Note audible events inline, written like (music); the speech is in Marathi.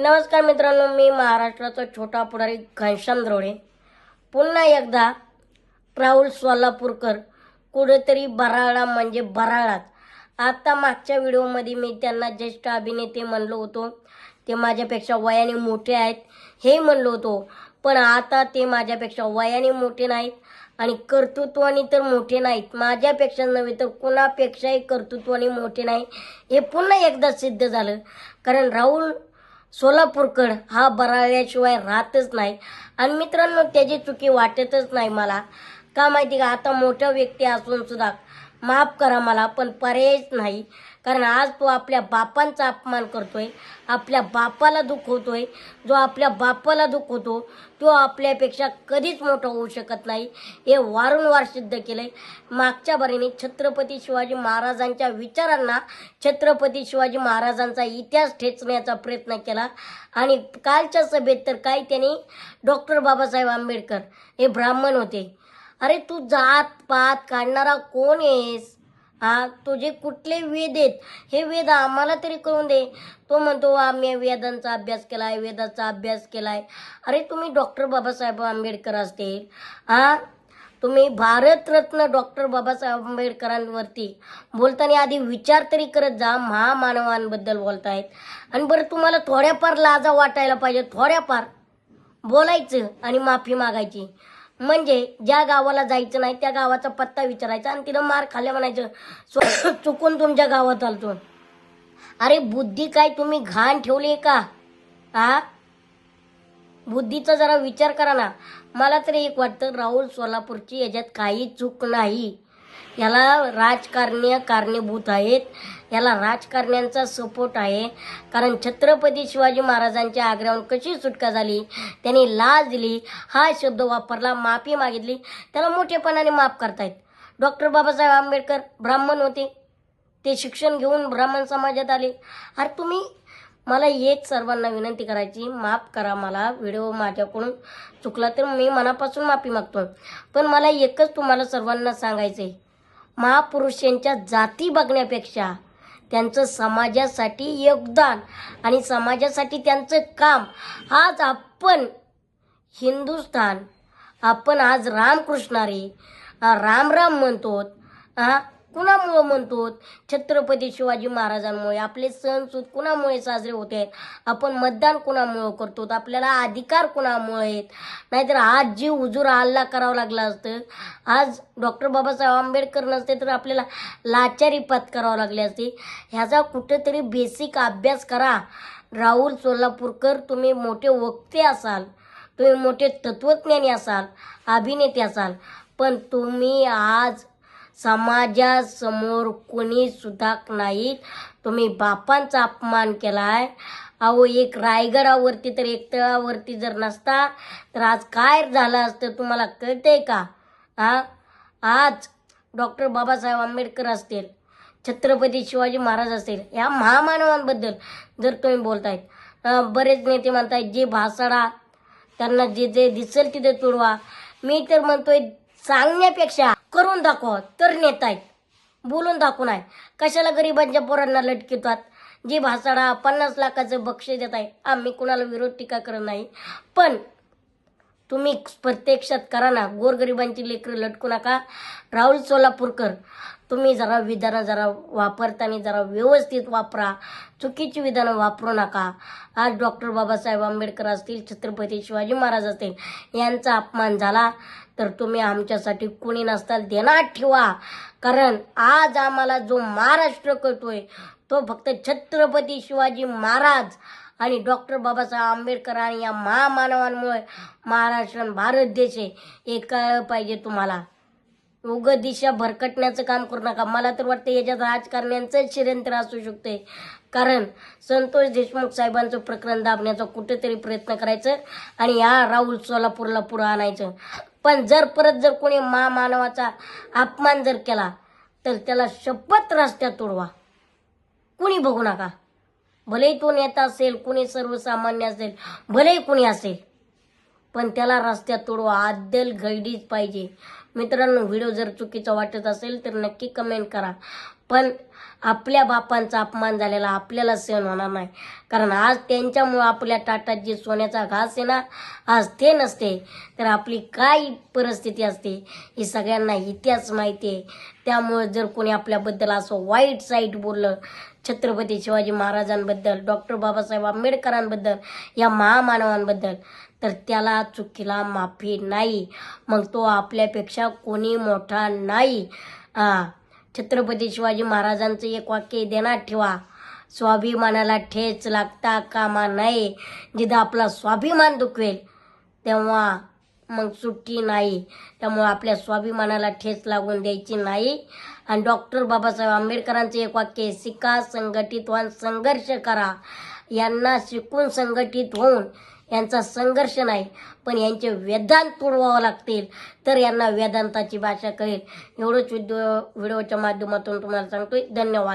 नमस्कार मित्रांनो मी महाराष्ट्राचा छोटा पुढारी घनश्याम द्रोळे पुन्हा एकदा राहुल सोलापूरकर कुठेतरी बराळा म्हणजे बराळात. आता मागच्या व्हिडिओमध्ये मी त्यांना ज्येष्ठ अभिनेते म्हणलो होतो. ते माझ्यापेक्षा वयाने मोठे आहेत हे म्हणलो होतो. पण आता ते माझ्यापेक्षा वयाने मोठे नाहीत आणि कर्तृत्वाने तर मोठे नाहीत. माझ्यापेक्षा नव्हे तर कुणापेक्षाही कर्तृत्वाने मोठे नाही. हे पुन्हा एकदा सिद्ध झालं. कारण राहुल सोलापूरकर हा बराळल्याशिवाय राहतच नाही. आणि मित्रांनो त्याची चुकी वाटतच नाही मला. का माहिती का आता मोठ्या व्यक्ती असून सुद्धा माफ करा मला पण पर्यायच नाही. कारण आज तो आपल्या बापांचा अपमान करतोय आपल्या बापाला दुखवतोय जो आपल्या बापाला दुखवतो तो आपल्यापेक्षा कधीच मोठा होऊ शकत नाही. हे वारंवार सिद्ध केलंय. मागच्या बारीने छत्रपती शिवाजी महाराजांच्या विचारांना छत्रपती शिवाजी महाराजांचा इतिहास ठेचण्याचा प्रयत्न केला. आणि कालच्या सभेत तर काय त्यांनी डॉक्टर बाबासाहेब आंबेडकर हे ब्राह्मण होते. अरे तू जात पात काढणारा कोण आहेस? हा तुझे कुठले वेद आहेत? हे वेद आम्हाला तरी करून दे. तो म्हणतो आम्ही वेदांचा अभ्यास केलाय वेदाचा अभ्यास केलाय. अरे तुम्ही डॉक्टर बाबासाहेब आंबेडकर असतील. हा तुम्ही भारतरत्न डॉक्टर बाबासाहेब आंबेडकरांवरती बोलताना आधी विचार तरी करत जा महामानवांबद्दल बोलतायत. आणि बरं तुम्हाला थोड्याफार लाजा वाटायला पाहिजे थोड्याफार. बोलायचं आणि माफी मागायची. म्हणजे ज्या गावाला जायचं नाही त्या गावाचा पत्ता विचारायचा आणि तिनं मार खाल्ल्या म्हणायचं (clears throat) चुकून तुमच्या गावात आलतो. अरे बुद्धी काय तुम्ही घाण ठेवली का? हा बुद्धीचा जरा विचार करा ना. मला तरी एक वाटतं राहुल सोलापूरची याच्यात काही चूक नाही. याला राजकारणी कारणीभूत आहेत. याला राजकारण्यांचा सपोर्ट आहे. कारण छत्रपती शिवाजी महाराजांच्या आग्र्याहून कशी सुटका झाली? त्यांनी लाज दिली. हा शब्द वापरला माफी मागितली. त्याला मोठेपणाने माफ करतायत. डॉक्टर बाबासाहेब आंबेडकर ब्राह्मण होते. ते शिक्षण घेऊन ब्राह्मण समाजात आले. अरे तुम्ही मला एक सर्वांना विनंती करायची. माफ करा मला. व्हिडिओ माझ्याकडून चुकला तर मी मनापासून माफी मागतो. पण मला एकच तुम्हाला सर्वांना सांगायचं आहे महापुरुषांच्या जाती बघण्यापेक्षा त्यांचं समाजासाठी योगदान आणि समाजासाठी त्यांचं काम. आज आपण हिंदुस्थान आपण आज रामकृष्णारे राम राम म्हणतो हा कुणामुळं म्हणतो छत्रपती शिवाजी महाराजांमुळे. आपले सण सुत कुणामुळे साजरे होते? आहेत आपण मतदान कुणामुळं करतो आपल्याला अधिकार कुणामुळे आहेत? नाहीतर आज जी उजूर हल्ला करावा लागला असतं आज डॉक्टर बाबासाहेब आंबेडकर नसते तर आपल्याला लाचारी पत्करावं लागले असते. ह्याचा कुठेतरी बेसिक अभ्यास करा. राहुल सोलापूरकर तुम्ही मोठे वक्ते असाल. तुम्ही मोठे तत्वज्ञानी असाल. अभिनेते असाल. पण तुम्ही आज समाजासमोर कोणी सुधाक नाहीत. तुम्ही बापांचा अपमान केलाय. अहो एक रायगडावरती तर एक तळावरती जर नसता तर आज काय झालं असतं तुम्हाला कळतंय का? हा आज डॉक्टर बाबासाहेब आंबेडकर असतील छत्रपती शिवाजी महाराज असतील या महामानवांबद्दल जर तुम्ही बोलतायत बरेच नेते म्हणतायत जे भासाडा त्यांना जे जे दिसेल तिथे तुडवा. मी तर म्हणतोय सांगण्यापेक्षा करून दाखवा. तर नेतायत बोलून दाखवू नाही. कशाला गरिबांच्या पोरांना लटकितात? जे भासाडा पन्नास लाखाचं बक्षीस देत आहे. आम्ही कुणाला विरोध टीका करत नाही. पण तुम्ही प्रत्यक्षात करा ना. गोरगरिबांची लेकरं लटकू नका. राहुल सोलापूरकर तुम्ही जरा विधानं जरा वापरताना जरा व्यवस्थित वापरा. चुकीची विधानं वापरू नका. आज डॉक्टर बाबासाहेब आंबेडकर असतील छत्रपती शिवाजी महाराज असतील यांचा अपमान झाला तर तुम्ही आमच्यासाठी कोणी नसताल देणार ठेवा. कारण आज आम्हाला जो महाराष्ट्र कळतोय तो फक्त छत्रपती शिवाजी महाराज आणि डॉक्टर बाबासाहेब आंबेडकर आणि या महामानवांमुळे महाराष्ट्र भारत देश आहे. हे कळलं पाहिजे तुम्हाला. उग दिशा भरकटण्याचं काम करू नका. मला तर वाटतं याच्यात राजकारण्यांचं षडयंत्र असू शकते कारण संतोष देशमुख साहेबांचं प्रकरण दाबण्याचा कुठेतरी प्रयत्न करायचं आणि या राहुल सोलापूरला पुढं आणायचं. पण जर परत जर कोणी महामानवाचा अपमान जर केला तर त्याला शपथ रस्त्यात तोडवा कुणी बघू नका. भलेही तो नेता असेल कुणी सर्वसामान्य असेल भलेही कुणी असेल पण त्याला रस्त्यात तोडवा आद्यल घडीच पाहिजे. मित्रांनो व्हिडिओ जर चुकीचा वाटत असेल तर नक्की कमेंट करा. पण आपल्या बापांचा अपमान झालेला आपल्याला सहन होणार नाही. कारण आज त्यांच्यामुळं आपल्या ताटात जे सोन्याचा घास आहे ना आज ते नसते. तर आपली काय परिस्थिती असते ही सगळ्यांना इतिहास माहिती आहे. त्यामुळं जर कोणी आपल्याबद्दल असं वाईट साईट बोललं छत्रपती शिवाजी महाराजांबद्दल डॉक्टर बाबासाहेब आंबेडकरांबद्दल या महामानवांबद्दल तर त्याला चुकीला माफी नाही. मग तो आपल्यापेक्षा कोणी मोठा नाही. आ, छत्रपती शिवाजी महाराजांचं एक वाक्य देणार ठेवा. स्वाभिमानाला ठेच लागता कामा नये. जिथं आपला स्वाभिमान दुखवेल तेव्हा मग सुट्टी नाही. त्यामुळे आपल्या स्वाभिमानाला ठेच लागून द्यायची नाही. आणि डॉक्टर बाबासाहेब आंबेडकरांचं एक वाक्य सिका शिका संघटित व्हा संघर्ष करा. यांना शिकून संघटित होऊन यांचा संघर्ष नाही पण यांचे वेदांत तुडवावं लागतील. तर यांना वेदांताची भाषा कळेल. एवढंच व्हिडिओ व्हिडिओच्या माध्यमातून तुम्हाला सांगतोय. धन्यवाद.